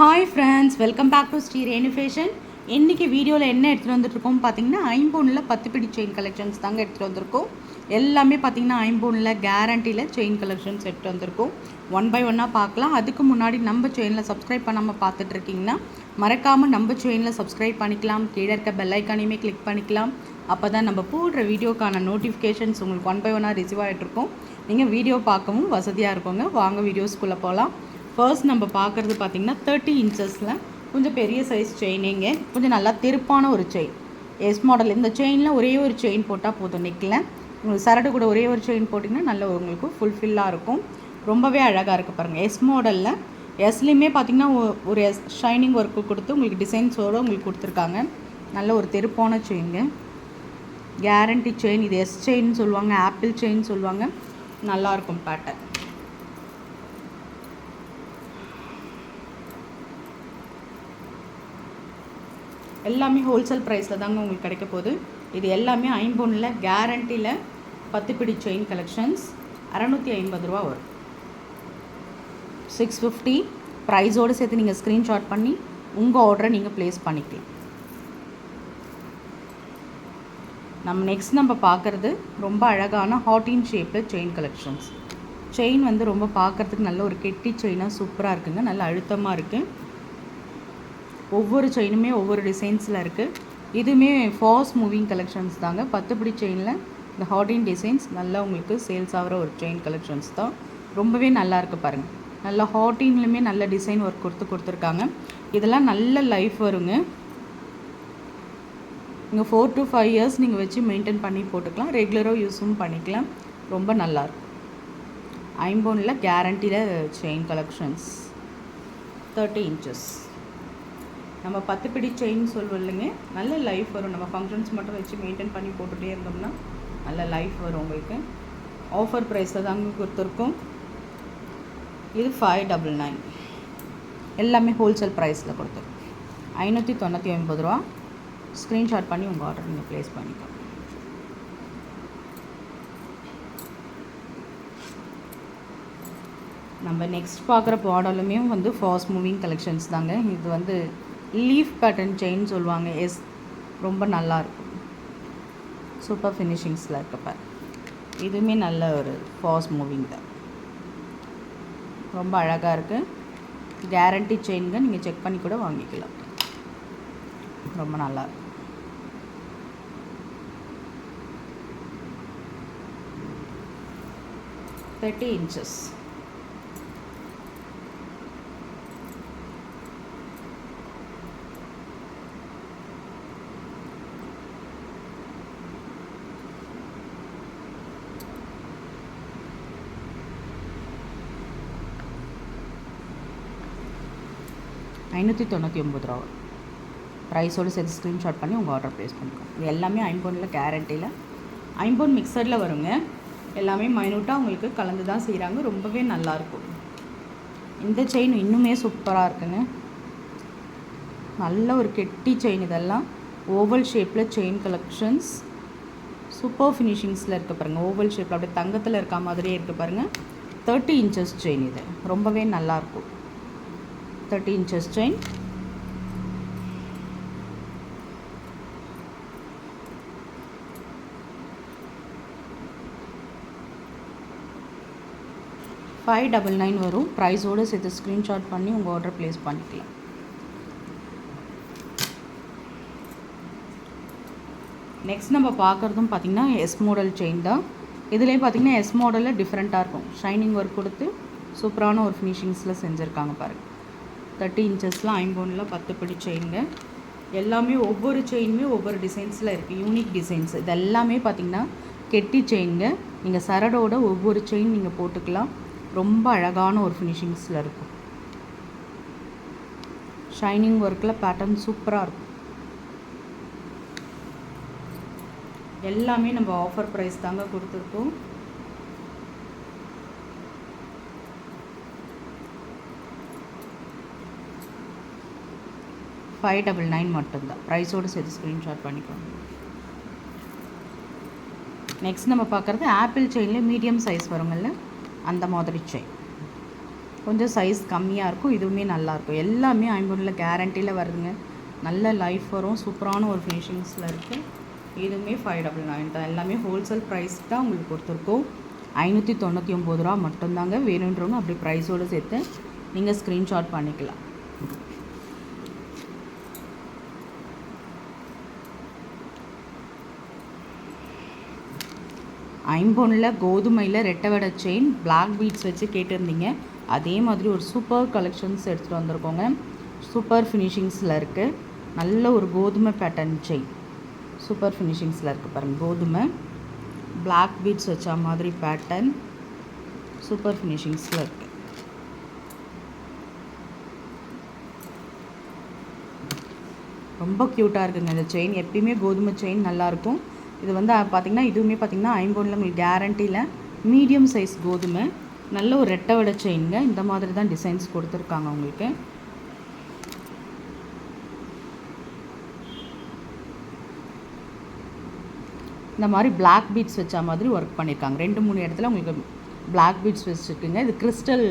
Hi friends welcome back to Shri Renu fashion இன்றைக்கி வீடியோவில் என்ன எடுத்துகிட்டு வந்துட்டுருக்கோம் பார்த்தீங்கன்னா ஐம்பொன்னில் பத்து பிடி செயின் கலெக்ஷன்ஸ் தாங்க எடுத்துகிட்டு வந்திருக்கோம். எல்லாமே பார்த்தீங்கன்னா ஐம்பொன்னில் கேரண்டியில் செயின் கலெக்ஷன்ஸ் எடுத்துகிட்டு வந்திருக்கோம். ஒன் பை ஒன்னாக பார்க்கலாம் அதுக்கு முன்னாடி நம்ம செயினில் சப்ஸ்கிரைப் பண்ணாமல் பார்த்துட்ருக்கீங்கன்னா மறக்காமல் நம்ம செயினில் சப்ஸ்கிரைப் பண்ணிக்கலாம். கீழே இருக்க பெல்லைக்கானையுமே கிளிக் பண்ணிக்கலாம். அப்போ தான் நம்ம போடுற வீடியோக்கான நோட்டிஃபிகேஷன்ஸ் உங்களுக்கு ஒன் பை ஒன்னாக ரிசீவ் ஆகிட்டுருக்கோம் நீங்கள் வீடியோ பார்க்கவும் வசதியாக இருக்குங்க. வாங்க வீடியோஸ்குள்ளே போகலாம் ஃபர்ஸ்ட் நம்ம பார்க்குறது பார்த்தீங்கன்னா தேர்ட்டி இன்ச்சஸில் கொஞ்சம் பெரிய சைஸ் செயினிங்க கொஞ்சம் நல்லா திருப்பான ஒரு செயின் எஸ் மாடல் இந்த செயினில் ஒரே ஒரு செயின் போட்டால் போதும். நெக்கில் உங்களுக்கு சரடு கூட ஒரே ஒரு செயின் போட்டிங்கன்னா நல்ல உங்களுக்கு ஃபுல்ஃபில்லாக இருக்கும். ரொம்பவே அழகாக இருக்குது பாருங்கள் எஸ் மாடலில் எஸ்லேயுமே பார்த்தீங்கன்னா ஒரு எஸ் ஷைனிங் ஒர்க்கு கொடுத்து உங்களுக்கு டிசைன்ஸோடு உங்களுக்கு கொடுத்துருக்காங்க. நல்ல ஒரு தெருப்பான செயினுங்க கேரண்டி செயின் இது எஸ் செயின் சொல்லுவாங்க. ஆப்பிள் செயின் சொல்லுவாங்க. நல்லாயிருக்கும் பேட்டர்ன் எல்லாமே ஹோல்சேல் ப்ரைஸில் தாங்க உங்களுக்கு கிடைக்க போகுது. இது எல்லாமே ஐம்பொன்னில் கேரண்டியில் பத்து பிடி செயின் கலெக்ஷன்ஸ் அறநூற்றி ஐம்பது ரூபா வரும். சிக்ஸ் ஃபிஃப்டி ப்ரைஸோடு சேர்த்து நீங்கள் ஸ்க்ரீன்ஷாட் பண்ணி உங்கள் ஆர்டரை நீங்கள் ப்ளேஸ் பண்ணிக்கலாம். நம்ம நெக்ஸ்ட் நம்ம பார்க்குறது ரொம்ப அழகான ஹாட்டின் ஷேப்பில் செயின் கலெக்ஷன்ஸ் செயின் வந்து ரொம்ப பார்க்குறதுக்கு நல்ல ஒரு கெட்டி செயினாக சூப்பராக இருக்குங்க. நல்ல அழுத்தமாக இருக்குது ஒவ்வொரு செயினுமே ஒவ்வொரு டிசைன்ஸில் இருக்குது இதுவுமே ஃபாஸ்ட் மூவிங் கலெக்ஷன்ஸ் தாங்க. பத்துப்படி செயினில் இந்த ஹார்டின் டிசைன்ஸ் நல்லா உங்களுக்கு சேல்ஸ் ஆகிற ஒரு செயின் கலெக்ஷன்ஸ் தான். ரொம்பவே நல்லா இருக்குது பாருங்கள் நல்லா ஹார்டின்லையுமே நல்ல டிசைன் ஒர்க் கொடுத்து கொடுத்துருக்காங்க. இதெல்லாம் நல்ல லைஃப் வருங்க. நீங்கள் ஃபோர் டு ஃபைவ் இயர்ஸ் நீங்கள் வச்சு மெயின்டைன் பண்ணி போட்டுக்கலாம். ரெகுலராக யூஸும் பண்ணிக்கலாம். ரொம்ப நல்லாயிருக்கும் ஐம்போனில் கேரண்டியில் செயின் கலெக்ஷன்ஸ் தேர்ட்டி இன்ச்சஸ் நம்ம பத்து பிடி செயின் சொல்லுவோம் இல்லைங்க. நல்ல லைஃப் வரும். நம்ம ஃபங்க்ஷன்ஸ் மட்டும் வச்சு மெயின்டைன் பண்ணி போட்டுகிட்டே இருந்தோம்னா நல்ல லைஃப் வரும் உங்களுக்கு. ஆஃபர் ப்ரைஸில் தாங்க கொடுத்துருக்கோம். இது ஃபைவ் டபுள் நைன் எல்லாமே ஹோல்சேல் ப்ரைஸில் கொடுத்துருக்கோம். ஐநூற்றி தொண்ணூற்றி ஒன்பது ரூபா. ஸ்க்ரீன்ஷாட் பண்ணி உங்கள் ஆர்டர் நீங்கள் ப்ளேஸ் பண்ணிக்கலாம். நம்ம நெக்ஸ்ட் பார்க்குற மாடலுமே வந்து ஃபாஸ்ட் மூவிங் கலெக்ஷன்ஸ் தாங்க. இது வந்து லீஃப் பேட்டர்ன் செயின் சொல்லுவாங்க. எஸ் ரொம்ப நல்லா இருக்கும். சூப்பர் ஃபினிஷிங்ஸில் இருக்கப்ப இதுவுமே நல்ல ஒரு ஃபாஸ்ட் மூவிங் தான். ரொம்ப அழகாக இருக்குது கேரண்டி செயின்ங்க நீங்கள் செக் பண்ணி கூட வாங்கிக்கலாம். ரொம்ப நல்லா இருக்கும் தேர்ட்டி இன்ச்சஸ் ஐநூற்றி தொண்ணூற்றி ஒம்பது ரூபா. ப்ரைஸோடு சேர்த்து ஸ்க்ரீன்ஷாட் பண்ணி உங்கள் ஆர்டர் ப்ளேஸ் பண்ணிக்கோங்க. இது எல்லாமே ஐம்பொனில் கேரண்டியில் ஐம்பொன் மிக்சரில் வருங்க. எல்லாமே மைனூட்டாக உங்களுக்கு கலந்து தான் செய்கிறாங்க ரொம்பவே நல்லாயிருக்கும் இந்த செயின் இன்னுமே சூப்பராக இருக்குங்க. நல்ல ஒரு கெட்டி செயின் இதெல்லாம். ஓவல் ஷேப்பில் செயின் கலெக்ஷன்ஸ் சூப்பர் ஃபினிஷிங்ஸில் இருக்க பாருங்கள் ஓவல் ஷேப்பில் அப்படியே தங்கத்தில் இருக்க மாதிரியே இருக்க பாருங்கள் தேர்ட்டி இன்ச்சஸ் செயின் இது. ரொம்பவே நல்லாயிருக்கும் thirty inches chain five double nine வரும். ப்ரைஸோடு சேர்த்து ஸ்க்ரீன்ஷாட் பண்ணி உங்கள் ஆர்டர் ப்ளேஸ் பண்ணிக்கலாம். நெக்ஸ்ட் நம்ம பார்க்குறதும் பார்த்திங்கன்னா எஸ் மாடல் செயின் தான். இதுலேயே பார்த்திங்கன்னா எஸ் மாடலில் டிஃப்ரெண்ட்டாக இருக்கும். ஷைனிங் ஒர்க் கொடுத்து சூப்பரான ஒரு ஃபினிஷிங்ஸில் செஞ்சுருக்காங்க பாருங்கள் தேர்ட்டி இன்ச்சஸில் ஐம்போனில் பத்து படி செயினுங்க எல்லாமே ஒவ்வொரு செயினுமே ஒவ்வொரு டிசைன்ஸில் இருக்குது யூனிக் டிசைன்ஸ் இது எல்லாமே பார்த்திங்கன்னா கெட்டி செயினுங்க நீங்கள் சரடோட ஒவ்வொரு செயின் நீங்கள் போட்டுக்கலாம். ரொம்ப அழகான ஒரு ஃபினிஷிங்ஸில் இருக்கும். ஷைனிங் ஒர்க்கில் பேட்டர்ன் சூப்பராக இருக்கும். எல்லாமே நம்ம ஆஃபர் ப்ரைஸ் தாங்க கொடுத்துருக்கோம். ஃபைவ் டபுள் நைன் மட்டும்தான். ப்ரைஸோடு சேர்த்து ஸ்க்ரீன்ஷாட் பண்ணிக்கோங்க. நெக்ஸ்ட் நம்ம பார்க்குறது ஆப்பிள் செயினில் மீடியம் சைஸ் வருங்கள்ல அந்த மாதிரி செயின் கொஞ்சம் சைஸ் கம்மியாக இருக்கும் இதுவுமே நல்லாயிருக்கும் எல்லாமே ஐம்பூரில் கேரண்டியில் வருதுங்க. நல்ல லைஃப் வரும் சூப்பரான ஒரு ஃபினிஷிங்ஸில் இருக்குது இதுவுமே ஃபைவ் டபுள் நைன் தான். எல்லாமே ஹோல்சேல் ப்ரைஸ் தான் உங்களுக்கு கொடுத்துருக்கோம். ஐநூற்றி தொண்ணூற்றி ஒம்பது ரூபா மட்டும்தாங்க வேணுன்றவங்க அப்படி ப்ரைஸோடு சேர்த்து நீங்கள் ஸ்க்ரீன்ஷாட் பண்ணிக்கலாம். ஐம்பொனில் கோதுமையில் ரெட்டை வடை செயின் பிளாக் பீட்ஸ் வச்சு கேட்டிருந்தீங்க. அதே மாதிரி ஒரு சூப்பர் கலெக்ஷன்ஸ் எடுத்துகிட்டு வந்திருக்கோங்க. சூப்பர் ஃபினிஷிங்ஸில் இருக்குது நல்ல ஒரு கோதுமை பேட்டர்ன் செயின் சூப்பர் ஃபினிஷிங்ஸில் இருக்குது பாருங்கள் கோதுமை. பிளாக் பீட்ஸ் வச்ச மாதிரி பேட்டர்ன் சூப்பர் ஃபினிஷிங்ஸில் இருக்குது ரொம்ப க்யூட்டாக இருக்குங்க இந்த செயின் எப்பயுமே கோதுமை செயின் நல்லாயிருக்கும் இது வந்து பார்த்திங்கன்னா இதுவுமே பார்த்திங்கன்னா ஐம்பொன்னில் உங்களுக்கு கேரண்டியில் மீடியம் சைஸ் கோதுமை நல்ல ஒரு ரெட்டை வடை செயினுங்க இந்த மாதிரி தான் டிசைன்ஸ் கொடுத்துருக்காங்க உங்களுக்கு. இந்த மாதிரி பிளாக் பீட்ஸ் வச்ச மாதிரி ஒர்க் பண்ணியிருக்காங்க ரெண்டு மூணு இடத்துல உங்களுக்கு பிளாக் பீட்ஸ் வச்சுருக்குங்க. இது கிறிஸ்டல்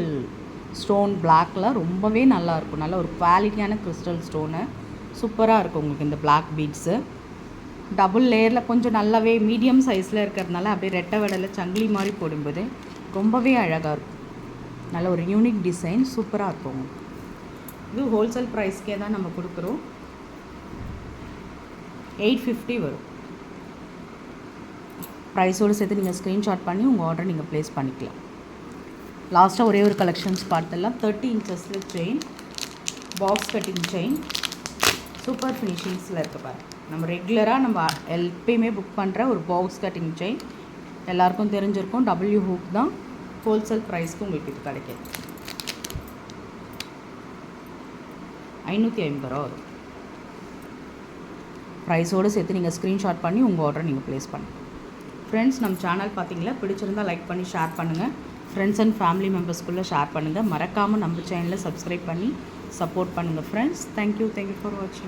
ஸ்டோன் பிளாக்கில் ரொம்பவே நல்லாயிருக்கும் நல்ல ஒரு குவாலிட்டியான கிறிஸ்டல் ஸ்டோனு சூப்பராக இருக்கும் உங்களுக்கு இந்த பிளாக் பீட்ஸு டபுள் லேயரில் கொஞ்சம் நல்லாவே மீடியம் சைஸில் இருக்கிறதுனால அப்படியே ரெட்டை வடையில் சங்கிலி மாதிரி போடும்போது ரொம்பவே அழகாக இருக்கும். நல்ல ஒரு யூனிக் டிசைன் சூப்பராக இருக்கும் இது ஹோல்சேல் ப்ரைஸ்க்கே தான் நம்ம கொடுக்குறோம். எயிட் ஃபிஃப்டி வரும். ப்ரைஸோடு சேர்த்து நீங்கள் ஸ்க்ரீன்ஷாட் பண்ணி உங்கள் ஆர்டர் நீங்கள் ப்ளேஸ் பண்ணிக்கலாம். லாஸ்ட்டாக ஒரே ஒரு கலெக்ஷன்ஸ் பார்த்தெல்லாம் thirty இன்ச்சஸில் chain box cutting chain super ஃபினிஷிங்ஸில் இருக்க பாரு நம்ம ரெகுலராக நம்ம எப்பயுமே புக் பண்ணுற ஒரு பாக்ஸ் கட்டிங் செயின் எல்லாருக்கும் தெரிஞ்சிருக்கும் டபுள்யூ ஹூக் தான் ஹோல்சேல் ப்ரைஸ்க்கு உங்களுக்கு இது கிடைக்கிது ஐநூற்றி ஐம்பது ரூபா வரும். ப்ரைஸோடு சேர்த்து நீங்கள் ஸ்க்ரீன்ஷாட் பண்ணி உங்கள் ஆர்டர் நீங்கள் ப்ளேஸ் பண்ணுங்கள் ஃப்ரெண்ட்ஸ் நம்ம சேனல் பார்த்தீங்களா பிடிச்சிருந்தால் லைக் பண்ணி ஷேர் பண்ணுங்கள் ஃப்ரெண்ட்ஸ் அண்ட் ஃபேமிலி மெம்பர்ஸ்க்குள்ளே ஷேர் பண்ணுங்கள் மறக்காமல் நம்ம சேனலில் சப்ஸ்கிரைப் பண்ணி சப்போர்ட் பண்ணுங்கள் ஃப்ரெண்ட்ஸ் தேங்க்யூ தேங்க்யூ ஃபார் வாட்சிங்